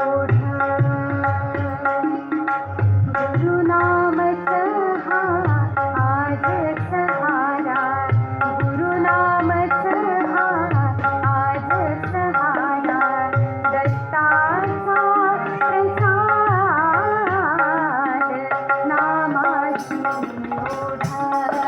ओढ ধারা